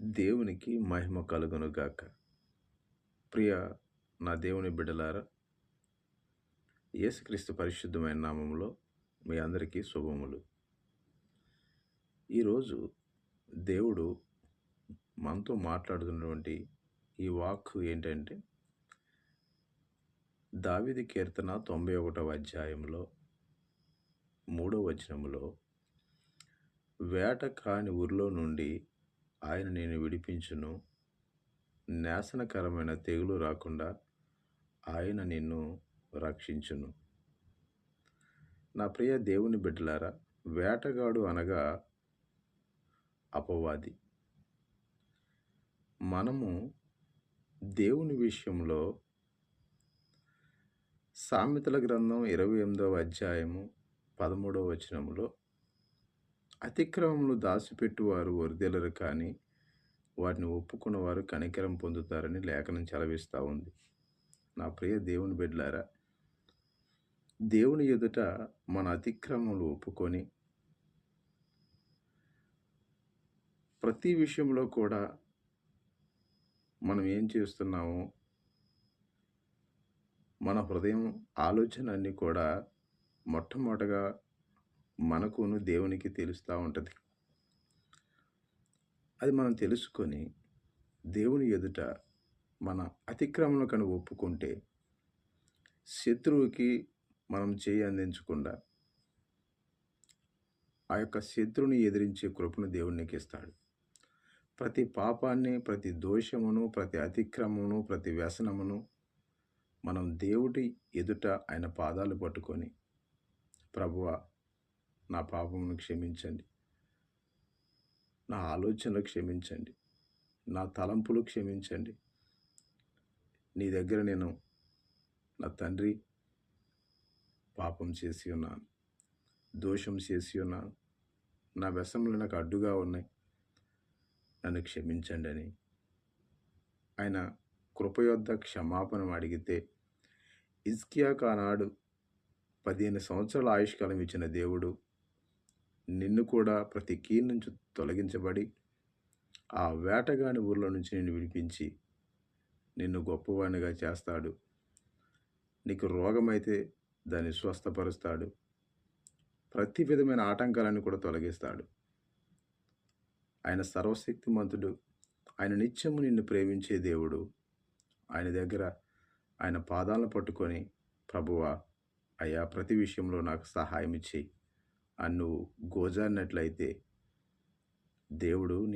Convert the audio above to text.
దేవునికి మహిమ కలుగునుగాక. ప్రియ నా దేవుని బిడ్డలారా యేసుక్రీస్తు పరిశుద్ధమైన నామంలో మీ అందరికీ శుభములు. ఈరోజు దేవుడు మనతో మాట్లాడుతున్నటువంటి ఈ వాక్ ఏంటంటే దావిది కీర్తన తొంభై ఒకటవ అధ్యాయంలో మూడవ వచనములో వేట కాని ఊరిలో నుండి ఆయన నేను విడిపించును. నాశనకరమైన తెగులు రాకుండా ఆయన నిన్ను రక్షించును. నా ప్రియ దేవుని బిడ్డలారా వేటగాడు అనగా అపవాది. మనము దేవుని విషయంలో సామెతల గ్రంథం ఇరవై ఎనిమిదవ అధ్యాయము పదమూడవ వచనములో అతిక్రమములు దాచిపెట్టువారు వరిదెలరు కానీ వాటిని ఒప్పుకున్నవారు కనికరం పొందుతారని లేఖనం చలవిస్తూ ఉంది. నా ప్రియ దేవుని బిడ్డలారా దేవుని ఎదుట మన అతిక్రమములు ఒప్పుకొని ప్రతి విషయంలో కూడా మనం ఏం చేస్తున్నామో మన హృదయం ఆలోచన అన్నీ కూడా మొట్టమొదటగా మనకును దేవునికి తెలుస్తూ ఉంటుంది. అది మనం తెలుసుకొని దేవుని ఎదుట మన అతిక్రమణ కను ఒప్పుకుంటే శత్రువుకి మనం చేయి అందించకుండా ఆ యొక్క శత్రువుని ఎదిరించే కృపను దేవునికి ఇస్తాడు ప్రతి పాపాన్ని ప్రతి దోషమును ప్రతి అతిక్రమమును ప్రతి వ్యసనమును మనం దేవుడి ఎదుట ఆయన పాదాలు పట్టుకొని ప్రభువ నా పాపమును క్షమించండి. నా ఆలోచనలు క్షమించండి. నా తలంపులు క్షమించండి. నీ దగ్గర నేను నా తండ్రి పాపం చేసి ఉన్నాను. దోషం చేసి ఉన్నాను. నా వ్యసనలు నాకు అడ్డుగా ఉన్నాయి. నన్ను క్షమించండి అని ఆయన కృపయొద్ద క్షమాపణం అడిగితే ఇజ్కియా కానాడు పదిహేను సంవత్సరాల ఆయుష్కాలం ఇచ్చిన దేవుడు నిన్ను కూడా ప్రతి కీ నుంచి తొలగించబడి ఆ వేటగాని ఊర్లో నుంచి నిన్ను విడిపించి నిన్ను గొప్పవాణిగా చేస్తాడు. నీకు రోగమైతే దాన్ని స్వస్థపరుస్తాడు. ప్రతి విధమైన ఆటంకాలను కూడా తొలగిస్తాడు. ఆయన సర్వశక్తిమంతుడు. ఆయన నిత్యము నిన్ను ప్రేమించే దేవుడు. ఆయన దగ్గర ఆయన పాదాలను పట్టుకొని ప్రభువా అయ్యా ప్రతి విషయంలో నాకు సహాయం ఇచ్చి నువ్వు గోజారినట్లయితే దేవుడు